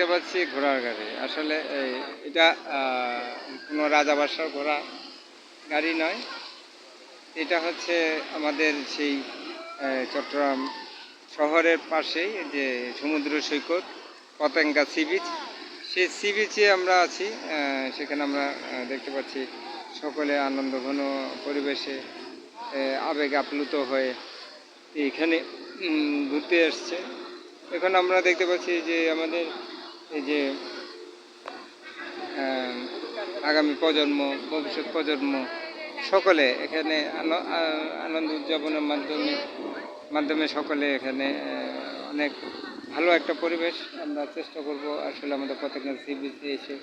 দেখতে পাচ্ছি ঘোড়ার গাড়ি। আসলে এটা কোনো রাজাবাসার ঘোড়া গাড়ি নয়। এটা হচ্ছে আমাদের সেই চট্টগ্রাম শহরের পাশেই যে সমুদ্র সৈকত পতেঙ্গা সি বিচ। সেই সি বিচে আমরা আছি সেখানে আমরা দেখতে পাচ্ছি সকলে আনন্দঘন পরিবেশে আবেগ আপ্লুত হয়ে এইখানে উম, ঘুরতে এসছে। এখন আমরা দেখতে পাচ্ছি যে আমাদের এই যে আগামী প্রজন্ম, ভবিষ্যৎ প্রজন্ম, সকলে এখানে আন- আনন্দ উদযাপনের মাধ্যমে মাধ্যমে সকলে এখানে অনেক ভালো একটা পরিবেশ আমরা চেষ্টা করব। আসলে আমাদের প্রত্যেকটা সি বিচে এসে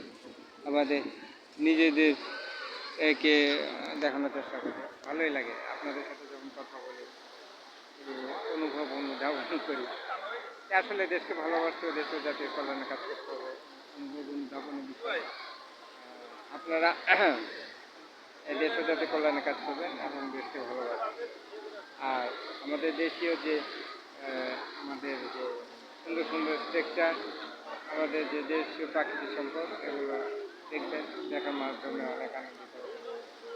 আমাদের নিজেদের একে দেখানোর চেষ্টা করি ভালোই লাগে। আপনাদের সাথে যখন কথা বলি অনুভব অনুধাবন করি। আসলে দেশকে ভালোবাসতে হবে দেশের জাতীয় কল্যাণে কাজ করতে হবে অনুধাবনের বিষয় আপনারা দেশের জাতীয় কল্যাণে কাজ করবেন এবং দেশকে ভালোবাসবেন। আর আমাদের দেশীয় যে আমাদের যে সুন্দর সুন্দর স্ট্রাকচার আমাদের যে দেশীয় প্রাকৃতিক সম্পদ, এগুলো দেখবেন, দেখার মাধ্যমে অনেক আনন্দিত।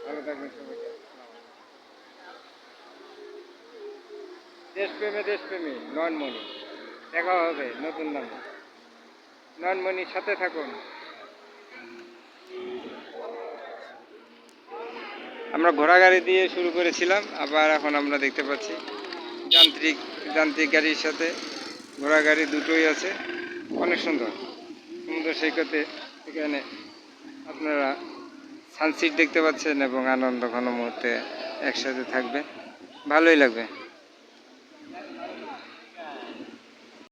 ভালো থাকবেন সবাইকে। দেশপ্রেমে দেশপ্রেমী নয়নমণি দেখা হবে, নতুন নামে। নয়নমণির সাথে থাকুন। আমরা ঘোড়া গাড়ি দিয়ে শুরু করেছিলাম, আবার এখন আমরা দেখতে পাচ্ছি যান্ত্রিক যান্ত্রিক গাড়ির সাথে ঘোড়া গাড়ি দুটোই আছে। অনেক সুন্দর। সমুদ্র সৈকতে এখানে আপনারা সানসিট দেখতে পাচ্ছেন এবং আনন্দ ঘন মুহূর্তে একসাথে থাকবে ভালোই লাগবে।